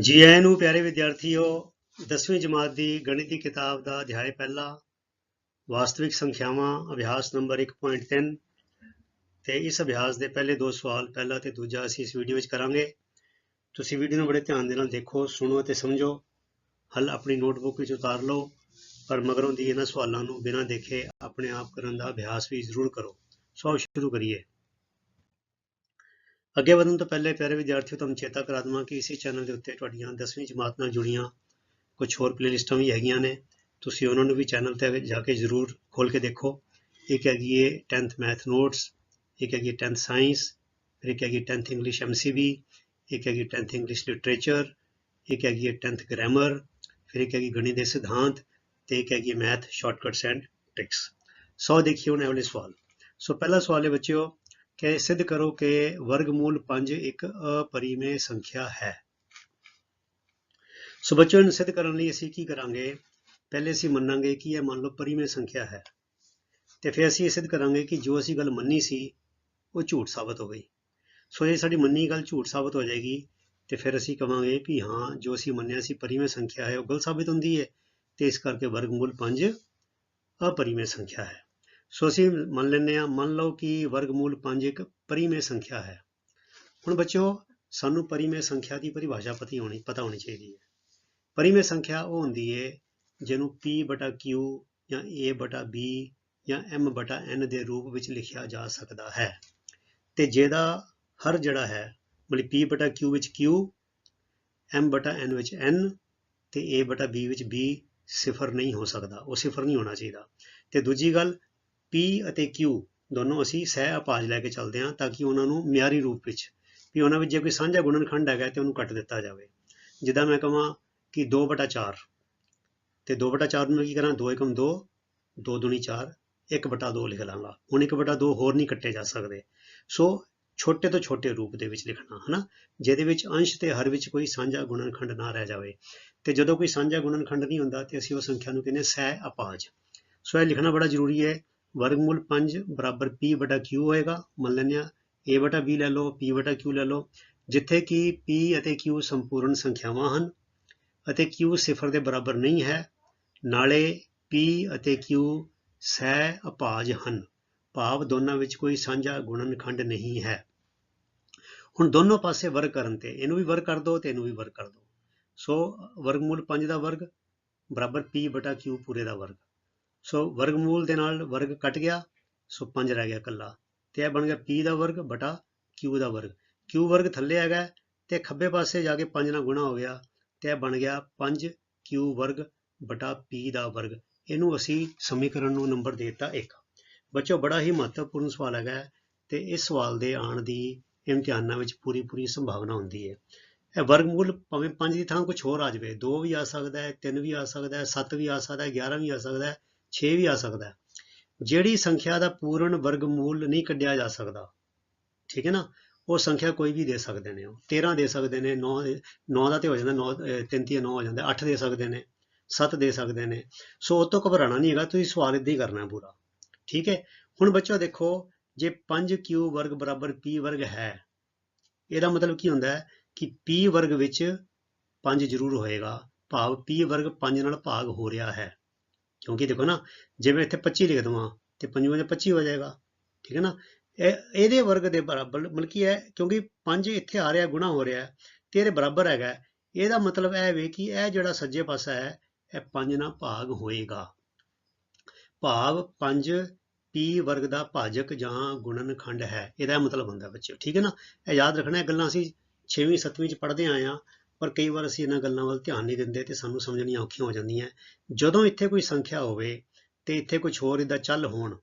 ਜੀ ਆਇਆਂ ਨੂੰ ਪਿਆਰੇ ਵਿਦਿਆਰਥੀਓ 10ਵੀਂ ਜਮਾਤ ਦੀ ਗਣਿਤ ਦੀ ਕਿਤਾਬ ਦਾ ਅਧਿਆਇ ਪਹਿਲਾ, ਵਾਸਤਵਿਕ ਸੰਖਿਆਵਾਂ, ਅਭਿਆਸ ਨੰਬਰ 1.3 ਤੇ ਇਸ ਅਭਿਆਸ ਦੇ ਪਹਿਲੇ ਦੋ ਸਵਾਲ, ਪਹਿਲਾ ਤੇ ਦੂਜਾ ਅਸੀਂ ਇਸ ਵੀਡੀਓ ਵਿੱਚ ਕਰਾਂਗੇ। ਤੁਸੀਂ ਵੀਡੀਓ ਨੂੰ ਬੜੇ ਧਿਆਨ ਦੇ ਨਾਲ ਦੇਖੋ, ਸੁਣੋ ਅਤੇ ਸਮਝੋ। ਹੱਲ ਆਪਣੀ ਨੋਟਬੁੱਕ ਵਿੱਚ ਉਤਾਰ ਲਓ, ਪਰ ਮਗਰੋਂ ਦੀ ਇਹਨਾਂ ਸਵਾਲਾਂ ਨੂੰ ਬਿਨਾਂ ਦੇਖੇ ਆਪਣੇ ਆਪ ਕਰਨ ਦਾ ਅਭਿਆਸ ਵੀ ਜ਼ਰੂਰ ਕਰੋ। ਸੋ ਸ਼ੁਰੂ ਕਰੀਏ। ਅੱਗੇ ਵਧਣ ਤੋਂ ਪਹਿਲੇ ਪਿਆਰੇ ਵਿਦਿਆਰਥੀਓ, ਤੁਹਾਨੂੰ ਚੇਤਾ ਕਰਾ ਦਵਾਂ ਕਿ ਇਸੇ ਚੈਨਲ ਦੇ ਉੱਤੇ ਤੁਹਾਡੀਆਂ 10ਵੀਂ ਜਮਾਤ ਨਾਲ ਜੁੜੀਆਂ ਕੁਝ ਹੋਰ ਪਲੇਲਿਸਟਾਂ ਵੀ ਹੈਗੀਆਂ ਨੇ। ਤੁਸੀਂ ਉਹਨਾਂ ਨੂੰ ਵੀ ਚੈਨਲ ਤੇ ਜਾ ਕੇ ਜ਼ਰੂਰ ਖੋਲ ਕੇ ਦੇਖੋ। ਇੱਕ ਹੈਗੀ ਹੈ 10th ਮੈਥ ਨੋਟਸ ਇੱਕ ਹੈਗੀ 10th ਸਾਇੰਸ ਫਿਰ ਇੱਕ ਹੈਗੀ 10th ਇੰਗਲਿਸ਼ ਐਮਸੀਬੀ ਇੱਕ ਹੈਗੀ 10th ਇੰਗਲਿਸ਼ ਲਿਟਰੇਚਰ ਇੱਕ ਹੈਗੀ ਹੈ 10th ਗ੍ਰਾਮਰ ਫਿਰ ਇੱਕ ਹੈਗੀ ਗਣਿਤ ਦੇ ਸਿਧਾਂਤ ਤੇ ਇੱਕ ਹੈਗੀ math shortcuts and tricks so ਦੇਖਿਓ ਹੁਣ ਇਹ ਵਾਲੇ ਸਵਾਲ। ਸੋ ਪਹਿਲਾ ਸਵਾਲ ਹੈ ਬੱਚਿਓ ਕਿ ਸਿੱਧ ਕਰੋ ਕਿ ਵਰਗਮੂਲ 5 ਇੱਕ ਅਪਰਿਮੇय ਸੰਖਿਆ ਹੈ। ਸੋ ਬੱਚਿਆਂ ਨੂੰ ਸਿੱਧ ਕਰਨ ਲਈ ਅਸੀਂ ਕੀ ਕਰਾਂਗੇ? ਪਹਿਲੇ ਅਸੀਂ ਮੰਨਾਂਗੇ ਕਿ ਇਹ ਮੰਨ ਲਓ ਪਰਿਮੇਯ ਸੰਖਿਆ ਹੈ। ਤੇ ਫਿਰ ਅਸੀਂ ਇਹ ਸਿੱਧ ਕਰਾਂਗੇ ਕਿ ਜੋ ਅਸੀਂ ਗੱਲ ਮੰਨੀ ਸੀ, ਉਹ ਝੂਠ ਸਾਬਤ ਹੋ ਗਈ। ਸੋ ਇਹ ਸਾਡੀ ਮੰਨੀ ਗੱਲ ਝੂਠ ਸਾਬਤ ਹੋ ਜਾਏਗੀ, ਤੇ ਫਿਰ ਅਸੀਂ ਕਹਾਂਗੇ ਕਿ ਹਾਂ, ਜੋ ਅਸੀਂ ਮੰਨਿਆ ਸੀ ਪਰਿਮੇਯ ਸੰਖਿਆ ਹੈ, ਉਹ ਗਲਤ ਸਾਬਤ ਹੁੰਦੀ ਹੈ। ਤੇ ਇਸ ਕਰਕੇ ਵਰਗਮੂਲ 5 ਅਪਰਿਮੇਯ ਸੰਖਿਆ ਹੈ। ਸੋ ਅਸੀਂ ਮੰਨ ਲੈਂਦੇ ਆ ਮੰਨ ਲਓ ਕਿ ਵਰਗਮੂਲ 5 ਇੱਕ ਪਰਿਮੇ ਸੰਖਿਆ ਹੈ। ਹੁਣ ਬੱਚਿਓ, ਸਾਨੂੰ ਪਰਿਮੇ ਸੰਖਿਆ ਦੀ ਪਰਿਭਾਸ਼ਾ ਪਤੀ ਹੋਣੀ, ਪਤਾ ਹੋਣੀ ਚਾਹੀਦੀ ਹੈ। ਪਰਿਮੇ ਸੰਖਿਆ ਉਹ ਹੁੰਦੀ ਹੈ ਜਿਹਨੂੰ p/q ਜਾਂ a/b ਜਾਂ m/n ਦੇ ਰੂਪ ਵਿੱਚ ਲਿਖਿਆ ਜਾ ਸਕਦਾ ਹੈ। ਤੇ ਜਿਹਦਾ ਹਰ ਜਿਹੜਾ ਹੈ, ਮਤਲਬ p/q ਵਿੱਚ q m/n ਵਿੱਚ n ਤੇ a/b ਵਿੱਚ b, ਸਿਫਰ ਨਹੀਂ ਹੋ ਸਕਦਾ, ਉਹ ਸਿਫਰ ਨਹੀਂ ਹੋਣਾ ਚਾਹੀਦਾ। ਤੇ ਦੂਜੀ ਗੱਲ P ਅਤੇ Q ਦੋਨੋਂ ਅਸੀਂ ਸਹਿ ਅਪਾਜ ਲੈ ਕੇ ਚੱਲਦੇ ਹਾਂ ਤਾਂ ਕਿ ਉਹਨਾਂ ਨੂੰ ਮਿਆਰੀ ਰੂਪ ਵਿੱਚ ਵੀ ਉਹਨਾਂ ਵਿੱਚ ਜੇ ਕੋਈ ਸਾਂਝਾ ਗੁਣਨਖੰਡ ਹੈਗਾ ਤੇ ਉਹਨੂੰ ਕੱਟ ਦਿੱਤਾ ਜਾਵੇ। ਜਿੱਦਾਂ ਮੈਂ ਕਹਾਂ ਕਿ 2/4 ਤੇ 2/4 ਨੂੰ ਮੈਂ ਕੀ ਕਰਾਂ? 2 ਏਕਮ 2 2 ਦੁਨੀ 4 1/2 ਲਿਖ ਲਾਂਗਾ। ਹੁਣ 1/2 ਹੋਰ ਨਹੀਂ ਕੱਟੇ ਜਾ ਸਕਦੇ। ਸੋ ਛੋਟੇ ਤੋਂ ਛੋਟੇ ਰੂਪ ਦੇ ਵਿੱਚ ਲਿਖਣਾ, ਹਨਾ? ਜਿਹਦੇ ਵਿੱਚ ਅੰਸ਼ ਤੇ ਹਰ ਵਿੱਚ ਕੋਈ ਸਾਂਝਾ ਗੁਣਨਖੰਡ ਨਾ ਰਹਿ ਜਾਵੇ। ਤੇ ਜਦੋਂ ਕੋਈ ਸਾਂਝਾ ਗੁਣਨਖੰਡ ਨਹੀਂ ਹੁੰਦਾ ਤੇ ਅਸੀਂ ਉਹ ਸੰਖਿਆ ਨੂੰ ਕਹਿੰਦੇ ਸਹਿ ਅਪਾਜ। ਸੋ ਇਹ ਲਿਖਣਾ ਬੜਾ ਜ਼ਰੂਰੀ ਹੈ। ਵਰਗਮੂਲ 5 ਬਰਾਬਰ p ਵਟਾ q ਹੋਏਗਾ ਮੰਨ ਲੈਂਦੇ ਆ a ਵਟਾ b ਲੈ ਲਓ p ਵਟਾ q ਲੈ ਲਓ ਜਿੱਥੇ ਕਿ p ਅਤੇ q ਸੰਪੂਰਨ ਸੰਖਿਆਵਾਂ ਹਨ ਅਤੇ q ਸਿਫਰ ਦੇ ਬਰਾਬਰ ਨਹੀਂ ਹੈ ਨਾਲੇ p ਅਤੇ q ਸਹਿ ਅਪਾਜ ਹਨ ਭਾਵ ਦੋਨਾਂ ਵਿੱਚ ਕੋਈ ਸਾਂਝਾ ਗੁਣਨਖੰਡ ਨਹੀਂ ਹੈ ਹੁਣ ਦੋਨੋਂ ਪਾਸੇ ਵਰਗ ਕਰਨ ਤੇ ਇਹਨੂੰ ਵੀ ਵਰਗ ਕਰ ਦਿਓ ਤੇ ਇਹਨੂੰ ਵੀ ਵਰਗ ਕਰ ਦਿਓ ਸੋ ਵਰਗਮੂਲ 5 ਦਾ ਵਰਗ ਬਰਾਬਰ p ਬਟਾ q ਪੂਰੇ ਦਾ ਵਰਗ ਸੋ ਵਰਗਮੂਲ ਦੇ ਨਾਲ ਵਰਗ ਕੱਟ ਗਿਆ, ਸੋ 5 ਰਹਿ ਗਿਆ ਇਕੱਲਾ। ਤੇ ਇਹ ਬਣ ਗਿਆ p ਦਾ ਵਰਗ ਬਟਾ q ਦਾ ਵਰਗ। Q ਵਰਗ ਥੱਲੇ ਹੈਗਾ ਤੇ ਖੱਬੇ ਪਾਸੇ ਜਾ ਕੇ 5 ਨਾਲ ਗੁਣਾ ਹੋ ਗਿਆ। ਤੇ ਇਹ ਬਣ ਗਿਆ 5q ਵਰਗ ਬਟਾ p ਦਾ ਵਰਗ। ਇਹਨੂੰ ਅਸੀਂ ਸਮੀਕਰਨ ਨੂੰ ਨੰਬਰ ਦੇ ਦਿੱਤਾ 1 ਬੱਚੋ ਬੜਾ ਹੀ ਮਹੱਤਵਪੂਰਨ ਸਵਾਲ ਹੈਗਾ ਤੇ ਇਸ ਸਵਾਲ ਦੇ ਆਉਣ ਦੀ ਇਮਤਿਹਾਨਾਂ ਵਿੱਚ ਪੂਰੀ ਪੂਰੀ ਸੰਭਾਵਨਾ ਹੁੰਦੀ ਹੈ। ਇਹ ਵਰਗਮੂਲ ਭਾਵੇਂ 5 ਦੀ ਥਾਂ ਕੁਝ ਹੋਰ ਆ ਜਾਵੇ 2 ਵੀ ਆ ਸਕਦਾ ਹੈ 3 ਵੀ ਆ ਸਕਦਾ ਹੈ 7 ਵੀ ਆ ਸਕਦਾ ਹੈ 11 ਵੀ ਆ ਸਕਦਾ ਹੈ 6 ਵੀ ਆ ਸਕਦਾ ਜਿਹੜੀ ਸੰਖਿਆ ਦਾ ਪੂਰਨ ਵਰਗਮੂਲ ਨਹੀਂ ਕੱਢਿਆ ਜਾ ਸਕਦਾ, ਠੀਕ ਹੈ ਨਾ? ਉਹ ਸੰਖਿਆ ਕੋਈ ਵੀ ਦੇ ਸਕਦੇ ਨੇ ਉਹ। 13 ਦੇ ਸਕਦੇ ਨੇ 9 9 ਦਾ ਤੇ ਹੋ ਜਾਂਦਾ 9 3 3 9 ਹੋ ਜਾਂਦਾ 8 ਦੇ ਸਕਦੇ ਨੇ 7 ਦੇ ਸਕਦੇ ਨੇ। ਸੋ ਉਹ ਤੋਂ ਘਬਰਾਣਾ ਨਹੀਂ ਹੈਗਾ, ਤੁਸੀਂ ਸਵਾਲ ਇਦਾਂ ਹੀ ਕਰਨਾ ਪੂਰਾ। ਠੀਕ ਹੈ? ਹੁਣ ਬੱਚੋ ਦੇਖੋ, ਜੇ 5q ਵਰਗ ਬਰਾਬਰ p ਵਰਗ ਹੈ, ਇਹਦਾ ਮਤਲਬ ਕੀ ਹੁੰਦਾ ਹੈ ਕਿ p ਵਰਗ ਵਿੱਚ 5 ਜ਼ਰੂਰ ਹੋਏਗਾ। ਭਾਵ p ਵਰਗ 5 ਨਾਲ ਭਾਗ ਹੋ ਰਿਹਾ ਹੈ। ਕਿਉਂਕਿ ਦੇਖੋ ਨਾ ਮੈਂ ਇੱਥੇ 25 ਲਿਖ ਦਵਾਂ ਤੇ 5 ਵਜੇ 25 ਹੋ ਜਾਏਗਾ ਠੀਕ ਹੈ ਨਾ ਇਹ ਇਹਦੇ ਵਰਗ ਦੇ ਬਰਾਬਰ ਮਤਲਬ ਕੀ ਹੈ ਕਿਉਂਕਿ 5 ਇੱਥੇ ਆ ਰਿਹਾ ਗੁਣਾ ਹੋ ਰਿਹਾ ਤੇ ਇਹਦੇ ਬਰਾਬਰ ਹੈਗਾ ਇਹਦਾ ਮਤਲਬ ਇਹ ਵੇ ਕਿ ਇਹ ਜਿਹੜਾ ਸੱਜੇ ਪਾਸਾ ਹੈ ਇਹ 5 ਨਾਲ ਭਾਗ ਹੋਏਗਾ ਭਾਵ 5 p ਵਰਗ ਦਾ ਭਾਜਕ ਜਾਂ ਗੁਣਨਖੰਡ ਹੈ ਇਹਦਾ ਮਤਲਬ ਹੁੰਦਾ ਬੱਚਿਓ ਠੀਕ ਹੈ ਨਾ ਇਹ ਯਾਦ ਰੱਖਣਾ ਇਹ ਗੱਲਾਂ ਅਸੀਂ 6ਵੀਂ 7ਵੀਂ ਚ ਪੜ੍ਹਦੇ ਆਏ ਆ ਪਰ ਕਈ ਵਾਰ ਅਸੀਂ ਇਹਨਾਂ ਗੱਲਾਂ ਵੱਲ ਧਿਆਨ ਨਹੀਂ ਦਿੰਦੇ ਤੇ ਸਾਨੂੰ ਸਮਝਣੀਆਂ ਔਖੀਆਂ ਹੋ ਜਾਂਦੀਆਂ। ਜਦੋਂ ਇੱਥੇ ਕੋਈ ਸੰਖਿਆ ਹੋਵੇ ਤੇ ਇੱਥੇ ਕੁਝ ਹੋਰ ਇਹਦਾ ਚੱਲ ਹੋਣ,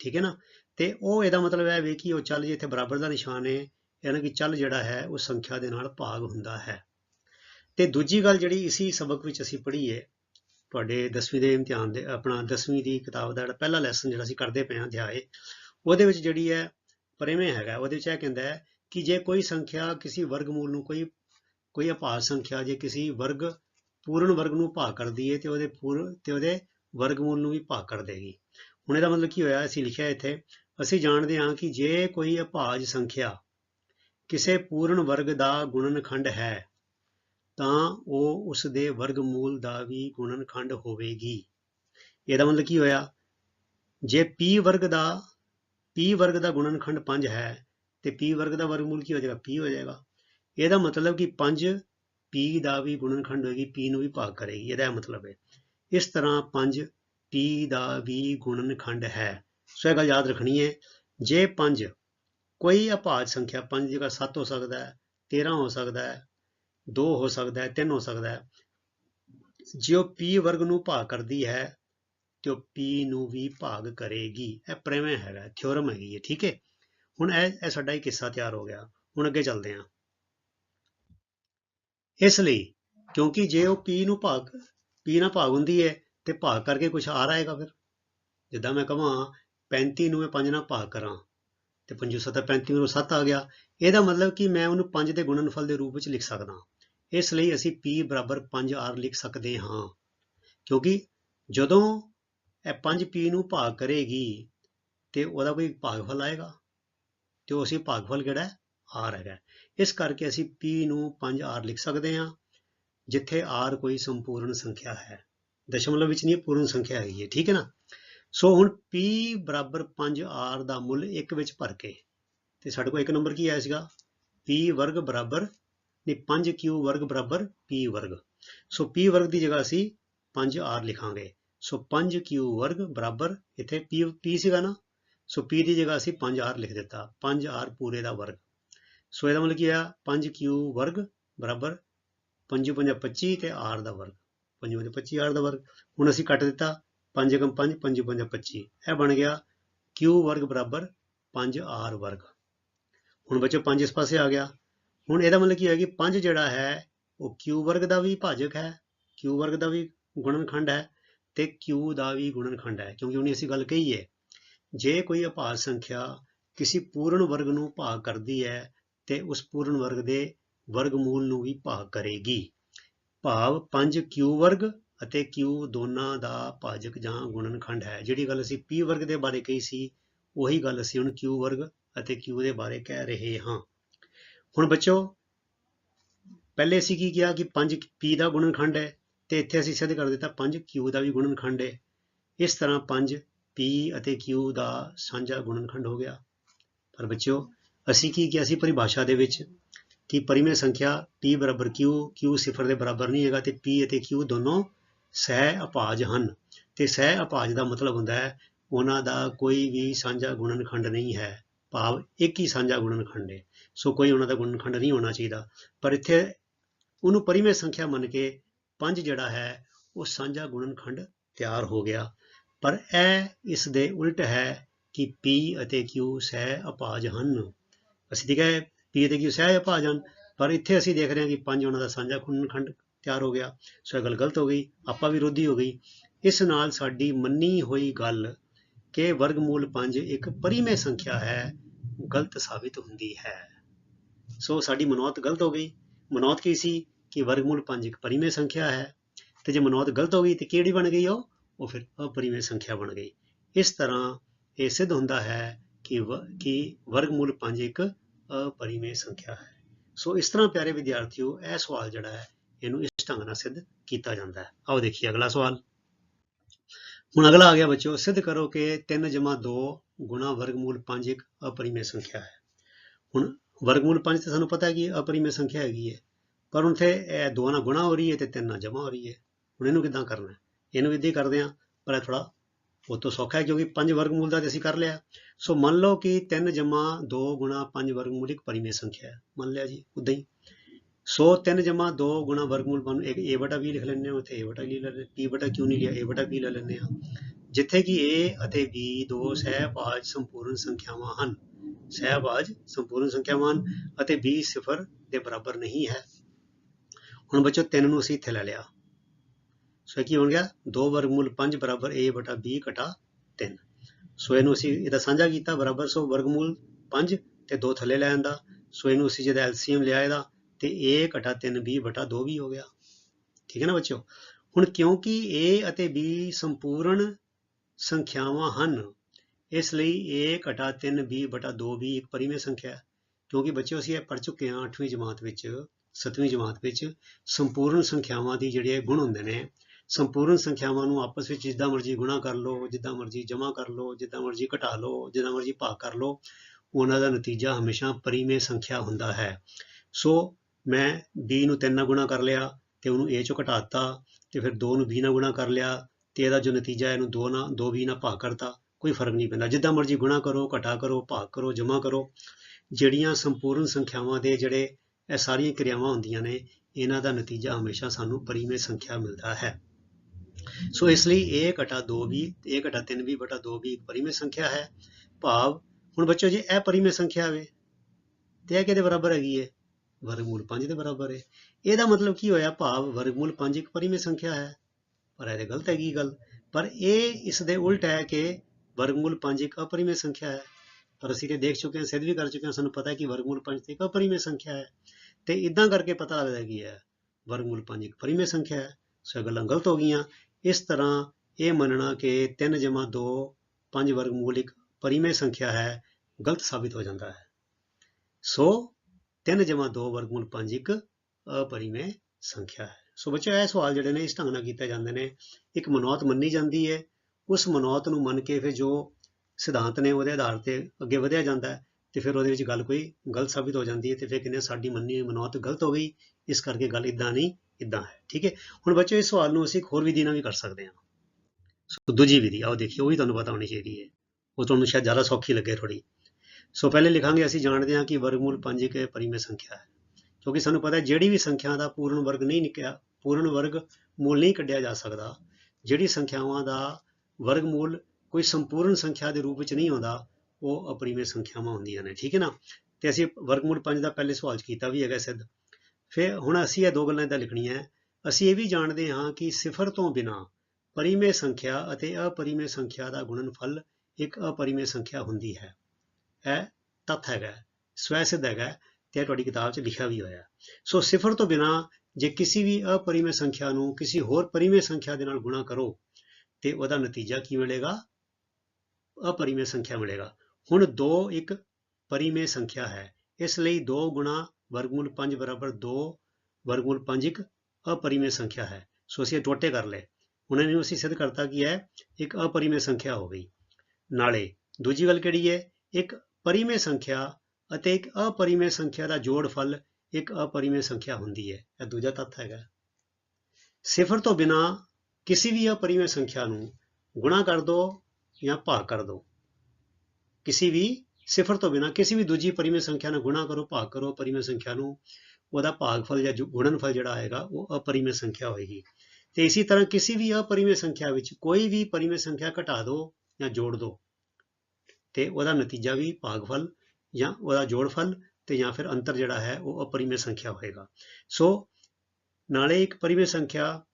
ਠੀਕ ਹੈ ਨਾ? ਤੇ ਉਹ ਇਹਦਾ ਮਤਲਬ ਇਹ ਵੀ ਕਿ ਉਹ ਚੱਲ ਜੇ ਇੱਥੇ ਬਰਾਬਰ ਦਾ ਨਿਸ਼ਾਨ ਹੈ ਯਾਨੀ ਕਿ ਚੱਲ ਜਿਹੜਾ ਹੈ, ਉਹ ਸੰਖਿਆ ਦੇ ਨਾਲ ਭਾਗ ਹੁੰਦਾ ਹੈ। ਤੇ ਦੂਜੀ ਗੱਲ ਜਿਹੜੀ ਇਸੀ ਸਬਕ ਵਿੱਚ ਅਸੀਂ ਪੜ੍ਹੀ ਹੈ ਤੁਹਾਡੇ 10ਵੀਂ ਦੇ ਇਮਤਿਹਾਨ ਦੇ, ਆਪਣਾ 10ਵੀਂ ਦੀ ਕਿਤਾਬ ਦਾ ਜਿਹੜਾ ਪਹਿਲਾ ਲੈਸਨ ਜਿਹੜਾ ਅਸੀਂ ਕਰਦੇ ਪਏ ਹਾਂ ਅਧਿਆਏ, ਉਹਦੇ ਵਿੱਚ ਜਿਹੜੀ ਹੈ ਪਰਿਮੇय ਹੈਗਾ, ਉਹਦੇ ਵਿੱਚ ਇਹ ਕਹਿੰਦਾ ਹੈ ਕਿ ਜੇ ਕੋਈ ਸੰਖਿਆ ਕਿਸੇ ਵਰਗਮੂਲ ਨੂੰ ਕੋਈ ਕੋਈ ਅਭਾਜ ਸੰਖਿਆ ਜੇ ਕਿਸੇ ਵਰਗ, ਪੂਰਨ ਵਰਗ ਨੂੰ ਭਾਗ ਕਰਦੀ ਹੈ ਤੇ ਉਹਦੇ ਪੂਰ, ਤੇ ਉਹਦੇ ਵਰਗਮੂਲ ਨੂੰ ਵੀ ਭਾਗ ਕਰ ਦੇਗੀ। ਹੁਣ ਇਹਦਾ ਮਤਲਬ ਕੀ ਹੋਇਆ, ਅਸੀਂ ਲਿਖਿਆ ਇੱਥੇ, ਅਸੀਂ ਜਾਣਦੇ ਹਾਂ ਕਿ ਜੇ ਕੋਈ ਅਭਾਜ ਸੰਖਿਆ ਕਿਸੇ ਪੂਰਨ ਵਰਗ ਦਾ ਗੁਣਨਖੰਡ ਹੈ, ਤਾਂ ਉਹ ਉਸ ਦੇ ਵਰਗਮੂਲ ਦਾ ਵੀ ਗੁਣਨਖੰਡ ਹੋਵੇਗੀ। ਇਹਦਾ ਮਤਲਬ ਕੀ ਹੋਇਆ, ਜੇ p ਵਰਗ ਦਾ, p ਵਰਗ ਦਾ ਗੁਣਨਖੰਡ 5 ਹੈ, ਤੇ p ਵਰਗ ਦਾ ਵਰਗਮੂਲ ਕੀ ਹੋ ਜਾਏਗਾ? P ਹੋ ਜਾਏਗਾ। ਇਹਦਾ ਮਤਲਬ ਕਿ 5 p ਦਾ ਵੀ ਗੁਣਨਖੰਡ ਹੋਏਗੀ p ਨੂੰ ਵੀ ਭਾਗ ਕਰੇਗੀ, ਇਹਦਾ ਮਤਲਬ ਹੈ। ਇਸ ਤਰ੍ਹਾਂ 5 p ਦਾ ਵੀ ਗੁਣਨਖੰਡ ਹੈ। ਸੋ ਇਹ ਗੱਲ ਯਾਦ ਰੱਖਣੀ ਹੈ, ਜੇ 5 ਕੋਈ ਅਭਾਜ ਸੰਖਿਆ 5 ਜਗ੍ਹਾ 7 ਹੋ ਸਕਦਾ ਹੈ 13 ਹੋ ਸਕਦਾ ਹੈ 2 ਹੋ ਸਕਦਾ ਹੈ 3 ਹੋ ਸਕਦਾ ਹੈ, ਜੇ ਉਹ p ਵਰਗ ਨੂੰ ਭਾਗ ਕਰਦੀ ਹੈ, ਤੇ ਉਹ p ਨੂੰ ਵੀ ਭਾਗ ਕਰੇਗੀ। ਇਹ ਪ੍ਰਮੇय ਹੈਗਾ ਥਿਉਰਮ ਹੈਗੀ ਹੈ, ਠੀਕ ਹੈ? ਹੁਣ ਇਹ ਇਹ ਸਾਡਾ ਹੀ ਕਿੱਸਾ ਤਿਆਰ ਹੋ ਗਿਆ। ਹੁਣ ਅੱਗੇ ਚੱਲਦੇ ਹਾਂ। ਇਸ ਲਈ, ਕਿਉਂਕਿ ਜੇ ਉਹ p ਨੂੰ ਭਾਗ p ਨਾਲ ਭਾਗ ਹੁੰਦੀ ਹੈ, ਤੇ ਭਾਗ ਕਰਕੇ ਕੁਝ ਆ ਆਏਗਾ ਫਿਰ। ਜਿੱਦਾਂ ਮੈਂ ਕਹਾਂ 35 ਨੂੰ ਮੈਂ 5 ਨਾਲ ਭਾਗ ਕਰਾਂ, ਤੇ 5 7 35 ਨੂੰ 7 ਆ ਗਿਆ। ਇਹਦਾ ਮਤਲਬ ਕਿ ਮੈਂ ਉਹਨੂੰ 5 ਦੇ ਗੁਣਨਫਲ ਦੇ ਰੂਪ ਵਿੱਚ ਲਿਖ ਸਕਦਾ। ਇਸ ਲਈ ਅਸੀਂ p ਬਰਾਬਰ 5r ਲਿਖ ਸਕਦੇ ਹਾਂ। ਕਿਉਂਕਿ ਜਦੋਂ ਇਹ 5p ਨੂੰ ਭਾਗ ਕਰੇਗੀ, ਤੇ ਉਹਦਾ ਕੋਈ ਭਾਗਫਲ ਆਏਗਾ। ਤੇ ਉਹ ਅਸੀਂ ਭਾਗਫਲ ਕਿਹੜਾ ਹੈ? r ਹੈਗਾ। ਇਸ ਕਰਕੇ ਅਸੀਂ p ਨੂੰ 5r ਲਿਖ ਸਕਦੇ ਹਾਂ, ਜਿੱਥੇ r ਕੋਈ ਸੰਪੂਰਨ ਸੰਖਿਆ ਹੈ। ਦਸ਼ਮਲਵ ਵਿੱਚ ਨਹੀਂ, ਪੂਰਨ ਸੰਖਿਆ ਹੈਗੀ ਹੈ, ਠੀਕ ਹੈ ਨਾ? ਸੋ ਹੁਣ p ਬਰਾਬਰ 5r ਦਾ ਮੁੱਲ 1 ਵਿੱਚ ਭਰ ਕੇ, ਤੇ ਸਾਡੇ ਕੋਲ ਇੱਕ ਨੰਬਰ ਕੀ ਆਇਆ ਸੀਗਾ? P ਵਰਗ ਬਰਾਬਰ, ਨਹੀਂ 5q ਵਰਗ ਬਰਾਬਰ p ਵਰਗ। ਸੋ p ਵਰਗ ਦੀ ਜਗ੍ਹਾ ਅਸੀਂ 5r ਲਿਖਾਂਗੇ। ਸੋ 5q ਵਰਗ ਬਰਾਬਰ, ਇੱਥੇ p p ਸੀਗਾ ਨਾ? ਸੋ p ਦੀ ਜਗ੍ਹਾ ਅਸੀਂ 5r ਲਿਖ ਦਿੱਤਾ। 5r ਪੂਰੇ ਦਾ ਵਰਗ। ਸੋ ਇਹਦਾ ਮਤਲਬ ਕੀ ਆ? 5q ਵਰਗ ਬਰਾਬਰ 5 5 25 ਤੇ r ਦਾ ਵਰਗ 5 5 25 r ਦਾ ਵਰਗ। ਹੁਣ ਅਸੀਂ ਕੱਟ ਦਿੱਤਾ 5 ਕਮ 5 5 5 25 ਇਹ ਬਣ ਗਿਆ q ਵਰਗ ਬਰਾਬਰ 5r ਵਰਗ। ਹੁਣ ਬੱਚੋ 5 ਇਸ ਪਾਸੇ ਆ ਗਿਆ। ਹੁਣ ਇਹਦਾ ਮਤਲਬ ਕੀ ਹੈ ਕਿ 5 ਜਿਹੜਾ ਹੈ, ਉਹ q ਵਰਗ ਦਾ ਵੀ ਭਾਜਕ ਹੈ, q ਵਰਗ ਦਾ ਵੀ ਗੁਣਨਖੰਡ ਹੈ ਤੇ q ਦਾ ਵੀ ਗੁਣਨਖੰਡ ਹੈ। ਕਿਉਂਕਿ ਉਹਨੇ ਅਸੀਂ ਗੱਲ ਕਹੀ ਹੈ ਜੇ ਕੋਈ ਅਪਾਰ ਸੰਖਿਆ ਕਿਸੇ ਪੂਰਨ ਵਰਗ ਨੂੰ ਭਾਗ ਕਰਦੀ ਹੈ ਤੇ ਉਸ ਪੂਰਨ ਵਰਗ ਦੇ ਵਰਗਮੂਲ ਨੂੰ ਵੀ ਭਾਗ ਕਰੇਗੀ। ਭਾਵ 5q ਵਰਗ ਅਤੇ q ਦੋਨਾਂ ਦਾ ਭਾਜਕ ਜਾਂ ਗੁਣਨਖੰਡ ਹੈ। ਜਿਹੜੀ ਗੱਲ ਅਸੀਂ p ਵਰਗ ਦੇ ਬਾਰੇ ਕਹੀ ਸੀ, ਉਹੀ ਗੱਲ ਅਸੀਂ ਹੁਣ q ਵਰਗ ਅਤੇ q ਦੇ ਬਾਰੇ ਕਹਿ ਰਹੇ ਹਾਂ। ਹੁਣ ਬੱਚੋ, ਪਹਿਲੇ ਅਸੀਂ ਕੀ ਕਿਹਾ ਕਿ 5p ਦਾ ਗੁਣਨਖੰਡ ਹੈ ਤੇ ਇੱਥੇ ਅਸੀਂ ਸਿੱਧ ਕਰ ਦਿੱਤਾ 5q ਦਾ ਵੀ ਗੁਣਨਖੰਡ ਹੈ। ਇਸ ਤਰ੍ਹਾਂ 5p ਅਤੇ q ਦਾ ਸਾਂਝਾ ਗੁਣਨਖੰਡ ਹੋ ਗਿਆ। ਪਰ ਬੱਚਿਓ ਅਸੀਂ ਕੀ ਕਿਹਾ ਸੀ ਪਰਿਭਾਸ਼ਾ ਦੇ ਵਿੱਚ ਕਿ ਪਰਿਮੇਯ ਸੰਖਿਆ p ਬਰਾਬਰ q q ਸਿਫਰ ਦੇ ਬਰਾਬਰ ਨਹੀਂ ਹੈਗਾ ਤੇ p ਅਤੇ q ਦੋਨੋਂ ਸਹਿ ਅਪਾਜ ਹਨ। ਤੇ ਸਹਿ ਅਪਾਜ ਦਾ ਮਤਲਬ ਹੁੰਦਾ ਹੈ ਉਹਨਾਂ ਦਾ ਕੋਈ ਵੀ ਸਾਂਝਾ ਗੁਣਨਖੰਡ ਨਹੀਂ ਹੈ, ਭਾਵ ਇੱਕ ਹੀ ਸਾਂਝਾ ਗੁਣਨਖੰਡ ਹੈ। ਸੋ ਕੋਈ ਉਹਨਾਂ ਦਾ ਗੁਣਨਖੰਡ ਨਹੀਂ ਹੋਣਾ ਚਾਹੀਦਾ। ਪਰ ਇੱਥੇ ਉਹਨੂੰ ਪਰਿਮੇਯ ਸੰਖਿਆ ਮੰਨ ਕੇ 5 ਜਿਹੜਾ ਹੈ, ਉਹ ਸਾਂਝਾ ਗੁਣਨਖੰਡ ਤਿਆਰ ਹੋ ਗਿਆ। ਪਰ ਇਹ ਇਸ ਦੇ ਉਲਟ ਹੈ ਕਿ p ਅਤੇ q ਸਹਿ ਅਪਾਜ਼ ਹਨ। ਅਸੀਂ ਤਾਂ ਹੈ p ਅਤੇ q ਸਹਿ ਅਭਾਜ ਹਨ ਪਰ ਇੱਥੇ ਅਸੀਂ ਦੇਖ ਰਹੇ ਹਾਂ ਕਿ ਪੰਜ ਉਹਨਾਂ ਦਾ ਸਾਂਝਾ ਖੰਡ ਤਿਆਰ ਹੋ ਗਿਆ, ਸੋ ਇਹ ਗੱਲ ਗਲਤ ਹੋ ਗਈ, ਆਪਾਂ ਵਿਰੋਧੀ ਹੋ ਗਈ ਇਸ ਨਾਲ ਸਾਡੀ ਮੰਨੀ ਹੋਈ ਗੱਲ ਕਿ ਵਰਗਮੂਲ 5 ਇੱਕ ਪਰਿਮੇ ਸੰਖਿਆ ਹੈ, ਗਲਤ ਸਾਬਿਤ ਹੁੰਦੀ ਹੈ। ਸੋ ਸਾਡੀ ਮਨੌਤ ਗਲਤ ਹੋ ਗਈ। ਮਨੌਤ ਕੀ ਸੀ? ਕਿ ਵਰਗਮੂਲ 5 ਇੱਕ ਪਰਿਮੇ ਸੰਖਿਆ ਹੈ। ਤੇ ਜੇ ਮਨੌਤ ਗਲਤ ਹੋ ਗਈ, ਤੇ ਕਿਹੜੀ ਬਣ ਗਈ ਉਹ? ਉਹ ਫਿਰ ਅਪਰਿਮੇਯ ਸੰਖਿਆ ਬਣ ਗਈ। ਇਸ ਤਰ੍ਹਾਂ ਇਹ ਸਿੱਧ ਹੁੰਦਾ ਹੈ ਕਿ ਕਿ ਵਰਗਮੂਲ 5 ਇੱਕ ਅਪਰਿਮੇਯ ਸੰਖਿਆ ਹੈ। ਸੋ ਇਸ ਤਰ੍ਹਾਂ ਪਿਆਰੇ ਵਿਦਿਆਰਥੀਓ, ਇਹ ਸਵਾਲ ਜਿਹੜਾ ਹੈ, ਇਹਨੂੰ ਇਸ ਢੰਗ ਨਾਲ ਸਿੱਧ ਕੀਤਾ ਜਾਂਦਾ ਹੈ। ਆਓ ਦੇਖੀਏ ਅਗਲਾ ਸਵਾਲ। ਹੁਣ ਅਗਲਾ ਆ ਗਿਆ ਬੱਚਿਓ, ਸਿੱਧ ਕਰੋ ਕਿ 3 2 ਗੁਣਾ ਵਰਗਮੂਲ 5 ਇੱਕ ਅਪਰਿਮੇਯ ਸੰਖਿਆ ਹੈ। ਹੁਣ ਵਰਗਮੂਲ 5 ਤੇ ਸਾਨੂੰ ਪਤਾ ਹੈ ਕਿ ਅਪਰਿਮੇਯ ਸੰਖਿਆ ਹੈਗੀ ਹੈ, ਪਰ ਹੁਣ ਉੱਥੇ ਇਹ ਦੋ ਨਾਲ ਗੁਣਾ ਹੋ ਰਹੀ ਹੈ ਤੇ 3 ਨਾਲ ਜਮਾ ਹੋ ਰਹੀ ਹੈ। ਹੁਣ ਇਹਨੂੰ ਕਿੱਦਾਂ ਕਰਨਾ ਇਹਨੂੰ ਇਦਾਂ ਹੀ ਕਰਦੇ ਹਾਂ, ਪਰ ਇਹ ਥੋੜਾ ਉਹ ਤੋਂ ਸੌਖਾ ਹੈ ਕਿਉਂਕਿ 5 ਵਰਗਮੂਲ ਦਾ ਤੇ ਅਸੀਂ ਕਰ ਲਿਆ। ਸੋ ਮੰਨ ਲਓ ਕਿ 3 ਜਮਾ 2 ਗੁਣਾ 5 ਵਰਗਮੂਲ ਇੱਕ ਪਰਿਮੇਯ ਸੰਖਿਆ ਹੈ। ਮੰਨ ਲਿਆ ਜੀ ਉਦਾਂ ਹੀ। ਸੋ 3 ਜਮਾ 2 ਗੁਣਾ ਵਰਗਮੂਲ ਬਣ, ਇੱਕ a ਬਟਾ b ਲਿਖ ਲੈਂਦੇ ਹਾਂ, ਉੱਥੇ a ਬਟਾ b ਲੈ ਲੈਂਦੇ, p ਬਟਾ ਕਿਉਂ ਨਹੀਂ ਲਿਆ, a ਬਟਾ b ਲੈ ਲੈਂਦੇ ਹਾਂ। ਜਿੱਥੇ ਕਿ a ਅਤੇ b ਦੋ ਸਹਿਭਾਜ ਸੰਪੂਰਨ ਸੰਖਿਆਵਾਂ ਹਨ। ਸਹਿਭਾਜ ਸੰਪੂਰਨ ਸੰਖਿਆਵਾਂ ਹਨ ਅਤੇ b ਸਿਫਰ ਦੇ ਬਰਾਬਰ ਨਹੀਂ ਹੈ। ਹੁਣ ਬੱਚੋ 3 ਨੂੰ ਅਸੀਂ ਇੱਥੇ ਲੈ ਲਿਆ। ਸੋ ਕੀ ਬਣ ਗਿਆ 2 ਵਰਗਮੂਲ 5 ਬਰਾਬਰ a ਬਟਾ b ਘਟਾ 3 ਸੋ ਇਹਨੂੰ ਅਸੀਂ ਇਹਦਾ ਸਾਂਝਾ ਕੀਤਾ, ਬਰਾਬਰ ਸੋ ਵਰਗਮੂਲ 5 ਤੇ 2 ਥੱਲੇ ਲੈ ਆਂਦਾ। ਸੋ ਇਹਨੂੰ ਅਸੀਂ ਜਿਹਦਾ ਐਲਸੀਐਮ ਲਿਆ ਇਹਦਾ ਤੇ a ਘਟਾ 3b ਬਟਾ 2 ਵੀ ਹੋ ਗਿਆ। ਠੀਕ ਹੈ ਨਾ ਬੱਚਿਓ? ਹੁਣ ਕਿਉਂਕਿ a ਅਤੇ b ਸੰਪੂਰਨ ਸੰਖਿਆਵਾਂ ਹਨ, ਇਸ ਲਈ a ਘਟਾ 3b ਬਟਾ 2 ਵੀ ਇੱਕ ਪਰਿਮੇਯ ਸੰਖਿਆ ਹੈ। ਕਿਉਂਕਿ ਬੱਚਿਓ ਅਸੀਂ ਇਹ ਪੜ੍ਹ ਚੁੱਕੇ ਹਾਂ 8ਵੀਂ ਜਮਾਤ ਵਿੱਚ 7ਵੀਂ ਜਮਾਤ ਵਿੱਚ ਸੰਪੂਰਨ ਸੰਖਿਆਵਾਂ ਦੀ ਜਿਹੜੇ ਗੁਣ ਹੁੰਦੇ ਨੇ ਸੰਪੂਰਨ ਸੰਖਿਆਵਾਂ ਨੂੰ ਆਪਸ ਵਿੱਚ ਜਿੱਦਾਂ ਮਰਜ਼ੀ ਗੁਣਾ ਕਰ ਲਓ, ਜਿੱਦਾਂ ਮਰਜ਼ੀ ਜਮ੍ਹਾਂ ਕਰ ਲਓ, ਜਿੱਦਾਂ ਮਰਜ਼ੀ ਘਟਾ ਲਓ, ਜਿੱਦਾਂ ਮਰਜ਼ੀ ਭਾਗ ਕਰ ਲਓ, ਉਹਨਾਂ ਦਾ ਨਤੀਜਾ ਹਮੇਸ਼ਾ ਪਰਿਮੇਯ ਸੰਖਿਆ ਹੁੰਦਾ ਹੈ। ਸੋ ਮੈਂ b ਨੂੰ 3 ਨਾਲ ਗੁਣਾ ਕਰ ਲਿਆ ਤੇ ਉਹਨੂੰ a ਚੋਂ ਘਟਾਤਾ ਤੇ ਫਿਰ 2 ਨੂੰ b ਨਾਲ ਗੁਣਾ ਕਰ ਲਿਆ ਤੇ ਇਹਦਾ ਜੋ ਨਤੀਜਾ ਹੈ ਇਹਨੂੰ 2 ਨਾਲ 2b ਨਾਲ ਭਾਗ ਕਰਤਾ, ਕੋਈ ਫ਼ਰਕ ਨਹੀਂ ਪੈਂਦਾ। ਜਿੱਦਾਂ ਮਰਜ਼ੀ ਗੁਣਾ ਕਰੋ, ਘਟਾ ਕਰੋ, ਭਾਗ ਕਰੋ, ਜਮ੍ਹਾਂ ਕਰੋ, ਜਿਹੜੀਆਂ ਸੰਪੂਰਨ ਸੰਖਿਆਵਾਂ ਦੇ ਜਿਹੜੇ ਇਹ ਸਾਰੀਆਂ ਕਿਰਿਆਵਾਂ ਹੁੰਦੀਆਂ ਨੇ, ਇਹਨਾਂ ਦਾ ਨਤੀਜਾ ਹਮੇਸ਼ਾ ਸਾਨੂੰ ਪਰਿਮੇਯ ਸੰਖਿਆ ਮਿਲਦਾ ਹੈ। ਸੋ ਇਸ ਲਈ a ਘਟਾ 2b a ਘਟਾ 3b ਬਟਾ 2b ਇੱਕ ਪਰਿਮੇਯ ਸੰਖਿਆ ਹੈ। ਭਾਵ, ਹੁਣ ਬੱਚੋ ਜੇ ਇਹ ਪਰਿਮੇ ਸੰਖਿਆ ਵੇ ਤੇ ਇਹ ਕਿਹਦੇ ਬਰਾਬਰ ਹੈਗੀ ਹੈ ਵਰਗਮੂਲ 5 ਦੇ ਬਰਾਬਰ ਹੈ ਇਹਦਾ ਮਤਲਬ ਕੀ ਹੋਇਆ? ਭਾਵ, ਵਰਗਮੂਲ 5 ਇੱਕ ਪਰਿਮੇਯ ਸੰਖਿਆ ਹੈ। ਪਰ ਇਹ ਤੇ ਗਲਤ ਹੈਗੀ ਗੱਲ। ਪਰ ਇਹ ਇਸ ਦੇ ਉਲਟ ਹੈ ਕਿ ਵਰਗਮੂਲ 5 ਇੱਕ ਅਪਰਿਮੇਯ ਸੰਖਿਆ ਹੈ। ਪਰ ਅਸੀਂ ਤੇ ਦੇਖ ਚੁੱਕੇ ਹਾਂ, ਸਿੱਧ ਵੀ ਕਰ ਚੁੱਕੇ ਹਾਂ, ਸਾਨੂੰ ਪਤਾ ਹੈ ਕਿ ਵਰਗਮੂਲ 5 ਤੇ ਇੱਕ ਅਪਰਿਮੇਯ ਸੰਖਿਆ ਹੈ। ਤੇ ਇਦਾਂ ਕਰਕੇ ਪਤਾ ਲੱਗਦਾ ਕੀ ਹੈ ਵਰਗਮੂਲ 5 ਇੱਕ ਪਰਿਮੇਯ ਸੰਖਿਆ ਹੈ। ਸੋ ਇਹ ਗੱਲਾਂ ਗਲਤ ਹੋ ਗਈਆਂ। ਇਸ ਤਰ੍ਹਾਂ ਇਹ ਮੰਨਣਾ ਕਿ 3 ਜਮਾ 2 5 ਵਰਗਮੂਲ ਇੱਕ ਪਰਿਮੇਯ ਸੰਖਿਆ ਹੈ, ਗਲਤ ਸਾਬਿਤ ਹੋ ਜਾਂਦਾ ਹੈ। ਸੋ 3 ਜਮਾ 2 ਵਰਗਮੂਲ 5 ਇੱਕ ਅਪਰਿਮੇਯ ਸੰਖਿਆ ਹੈ। ਸੋ ਬੱਚਿਓ, ਇਹ ਸਵਾਲ ਜਿਹੜੇ ਨੇ, ਇਸ ਢੰਗ ਨਾਲ ਕੀਤੇ ਜਾਂਦੇ ਨੇ। ਇੱਕ ਮਨੌਤ ਮੰਨੀ ਜਾਂਦੀ ਹੈ। ਉਸ ਮਨੌਤ ਨੂੰ ਮੰਨ ਕੇ ਫਿਰ ਜੋ ਸਿਧਾਂਤ ਨੇ ਉਹਦੇ ਆਧਾਰ ਤੇ ਅੱਗੇ ਵਧਿਆ ਜਾਂਦਾ ਹੈ ਤੇ ਫਿਰ ਉਹਦੇ ਵਿੱਚ ਗੱਲ ਕੋਈ ਗਲਤ ਸਾਬਿਤ ਹੋ ਜਾਂਦੀ ਹੈ ਤੇ ਫਿਰ ਕਹਿੰਦੇ ਸਾਡੀ ਮੰਨੀ ਹੋਈ ਮਨੌਤ ਗਲਤ ਹੋ ਗਈ। ਇਸ ਕਰਕੇ ਗੱਲ ਇਦਾਂ ਨਹੀਂ ਇਦਾਂ ਹੈ, ਠੀਕ ਹੈ? ਹੁਣ ਬੱਚਿਓ, ਇਸ ਸਵਾਲ ਨੂੰ ਅਸੀਂ ਇੱਕ ਹੋਰ ਵਿਧੀ ਨਾਲ ਵੀ ਕਰ ਸਕਦੇ ਹਾਂ। ਸੋ ਦੂਜੀ ਵਿਧੀ, ਆਓ ਦੇਖੀਏ, ਉਹ ਵੀ ਤੁਹਾਨੂੰ ਪਤਾ ਹੋਣੀ ਚਾਹੀਦੀ ਹੈ। ਉਹ ਤੁਹਾਨੂੰ ਸ਼ਾਇਦ ਜ਼ਿਆਦਾ ਸੌਖੀ ਲੱਗੇ ਥੋੜੀ ਸੋ ਪਹਿਲੇ ਲਿਖਾਂਗੇ, ਅਸੀਂ ਜਾਣਦੇ ਹਾਂ ਕਿ ਵਰਗਮੂਲ 5 ਇੱਕ ਪਰਿਮੇ ਸੰਖਿਆ ਹੈ। ਕਿਉਂਕਿ ਸਾਨੂੰ ਪਤਾ ਹੈ, ਜਿਹੜੀ ਵੀ ਸੰਖਿਆ ਦਾ ਪੂਰਨ ਵਰਗ ਨਹੀਂ ਨਿਕਲਿਆ, ਪੂਰਨ ਵਰਗ ਮੂਲ ਨਹੀਂ ਕੱਢਿਆ ਜਾ ਸਕਦਾ। ਜਿਹੜੀ ਸੰਖਿਆਵਾਂ ਦਾ ਵਰਗਮੂਲ ਕੋਈ ਸੰਪੂਰਨ ਸੰਖਿਆ ਦੇ ਰੂਪ ਵਿੱਚ ਨਹੀਂ ਆਉਂਦਾ, ਉਹ ਅਪਰਿਮੇਯ ਸੰਖਿਆਵਾਂ ਹੁੰਦੀਆਂ ਨੇ, ਠੀਕ ਹੈ ਨਾ? ਤੇ ਅਸੀਂ ਵਰਗਮੂਲ 5 ਦਾ ਪਹਿਲੇ ਸਵਾਲ 'ਚ ਕੀਤਾ ਵੀ ਹੈਗਾ, ਸਿੱਧ। ਫਿਰ ਹੁਣ ਅਸੀਂ ਇਹ ਦੋ ਗੱਲਾਂ ਇਹਦਾ ਲਿਖਣੀਆਂ ਅਸੀਂ ਇਹ ਵੀ ਜਾਣਦੇ ਹਾਂ ਕਿ ਸਿਫਰ ਤੋਂ ਬਿਨਾ ਪਰਿਮੇ ਸੰਖਿਆ ਅਤੇ ਅਪਰਿਮੇਯ ਸੰਖਿਆ ਦਾ ਗੁਣਨਫਲ ਇੱਕ ਅਪਰਿਮੇਯ ਸੰਖਿਆ ਹੁੰਦੀ ਹੈ। ਇਹ ਤੱਥ ਹੈਗਾ ਸਵੈ ਸਿੱਧ ਹੈਗਾ ਤੇ ਇਹ ਤੁਹਾਡੀ ਕਿਤਾਬ 'ਚ ਲਿਖਿਆ ਵੀ ਹੋਇਆ ਸੋ ਸਿਫਰ ਤੋਂ ਬਿਨਾ ਜੇ ਕਿਸੇ ਵੀ ਅਪਰਿਮੇਯ ਸੰਖਿਆ ਨੂੰ ਕਿਸੇ ਹੋਰ ਪਰਿਮੇਯ ਸੰਖਿਆ ਦੇ ਨਾਲ ਗੁਣਾ ਕਰੋ, ਤੇ ਉਹਦਾ ਨਤੀਜਾ ਕੀ ਮਿਲੇਗਾ? ਅਪਰਿਮੇਯ ਸੰਖਿਆ ਮਿਲੇਗਾ। ਹੁਣ 2 ਇੱਕ ਪਰਿਮੇ ਸੰਖਿਆ ਹੈ, ਇਸ ਲਈ 2 ਗੁਣਾ ਵਰਗਮੂਲ 5 ਬਰਾਬਰ 2 ਵਰਗਮੂਲ 5 ਇੱਕ ਅਪਰਿਮੇਯ ਸੰਖਿਆ ਹੈ। ਸੋ ਅਸੀਂ ਟੋਟੇ ਕਰ ਲਏ। ਹੁਣ ਇਹਨੂੰ ਅਸੀਂ ਸਿੱਧ ਕਰਤਾ ਕਿ ਹੈ? ਇੱਕ ਅਪਰਿਮੇਯ ਸੰਖਿਆ ਹੋ ਗਈ। ਨਾਲੇ ਦੂਜੀ ਗੱਲ ਕਿਹੜੀ ਹੈ? ਇੱਕ ਪਰਿਮੇਯ ਸੰਖਿਆ ਅਤੇ ਇੱਕ ਅਪਰਿਮੇਯ ਸੰਖਿਆ ਦਾ ਜੋੜਫਲ ਇੱਕ ਅਪਰਿਮੇਯ ਸੰਖਿਆ ਹੁੰਦੀ ਹੈ। ਇਹ ਦੂਜਾ ਤੱਥ ਹੈਗਾ। ਸਿਫਰ ਤੋਂ ਬਿਨਾ ਕਿਸੇ ਵੀ ਅਪਰਿਮੇਯ ਸੰਖਿਆ ਨੂੰ ਗੁਣਾ ਕਰ ਦੋ ਜਾਂ ਭਾਗ ਕਰ ਦੋ। ਕਿਸੇ ਵੀ ਸਿਫਰ ਤੋਂ ਬਿਨਾ ਕਿਸੇ ਵੀ ਦੂਜੀ ਪਰਿਮੇ ਸੰਖਿਆ ਨਾਲ ਗੁਣਾ ਕਰੋ, ਭਾਗ ਕਰੋ ਪਰਿਮੇ ਸੰਖਿਆ ਨੂੰ ਉਹਦਾ ਭਾਗਫਲ ਜਾਂ ਜੋ ਗੁਣਨਫਲ ਜਿਹੜਾ ਆਏਗਾ ਉਹ ਅਪਰਿਮੇਯ ਸੰਖਿਆ ਹੋਏਗੀ। ਤੇ ਇਸੇ ਤਰ੍ਹਾਂ ਕਿਸੇ ਵੀ ਅਪਰਿਮੇਯ ਸੰਖਿਆ ਵਿੱਚ ਕੋਈ ਵੀ ਪਰਿਮੇ ਸੰਖਿਆ ਘਟਾ ਦਿਓ ਜਾਂ ਜੋੜ ਦਿਓ ਤੇ ਉਹਦਾ ਨਤੀਜਾ ਵੀ ਭਾਗਫਲ ਜਾਂ ਉਹਦਾ ਜੋੜਫਲ ਤੇ ਜਾਂ ਫਿਰ ਅੰਤਰ ਜਿਹੜਾ ਹੈ ਉਹ ਅਪਰਿਮੇਯ ਸੰਖਿਆ ਹੋਏਗਾ। ਸੋ ਨਾਲੇ ਇੱਕ ਪਰਿਮੇਯ ਸੰਖਿਆ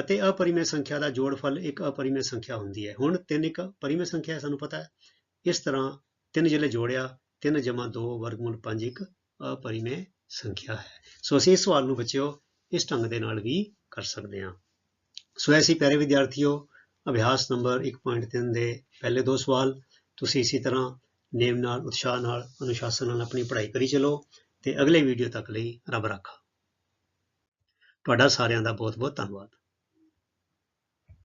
ਅਤੇ ਅਪਰਿਮੇਯ ਸੰਖਿਆ ਦਾ ਜੋੜਫਲ ਇੱਕ ਅਪਰਿਮੇਯ ਸੰਖਿਆ ਹੁੰਦੀ ਹੈ। ਹੁਣ ਤਿੰਨ ਇੱਕ ਪਰਿਮੇਯ ਸੰਖਿਆ ਸਾਨੂੰ ਪਤਾ ਹੈ। ਇਸ ਤਰ੍ਹਾਂ ਤਿੰਨ ਜਿਹੜੇ ਜੋੜਿਆ 3 ਜਮਾ 2 ਵਰਗਮੂਲ 5 ਇੱਕ ਅਪਰਿਮੇਯ ਸੰਖਿਆ ਹੈ। ਸੋ ਅਸੀਂ ਇਸ ਸਵਾਲ ਨੂੰ ਬੱਚਿਓ ਇਸ ਢੰਗ ਦੇ ਨਾਲ ਵੀ ਕਰ ਸਕਦੇ ਹਾਂ। ਸੋ ਐਸੀ ਪਿਆਰੇ ਵਿਦਿਆਰਥੀਓ, ਅਭਿਆਸ ਨੰਬਰ 1.3 ਦੇ ਪਹਿਲੇ ਦੋ ਸਵਾਲ, ਤੁਸੀਂ ਇਸੇ ਤਰ੍ਹਾਂ ਨੇਮ ਨਾਲ, ਉਤਸ਼ਾਹ ਨਾਲ, ਅਨੁਸ਼ਾਸਨ ਨਾਲ ਆਪਣੀ ਪੜ੍ਹਾਈ ਕਰੀ ਚਲੋ ਤੇ ਅਗਲੇ ਵੀਡੀਓ ਤੱਕ ਲਈ ਰੱਬ ਰਾਖਾ। ਤੁਹਾਡਾ ਸਾਰਿਆਂ ਦਾ ਬਹੁਤ ਬਹੁਤ ਧੰਨਵਾਦ।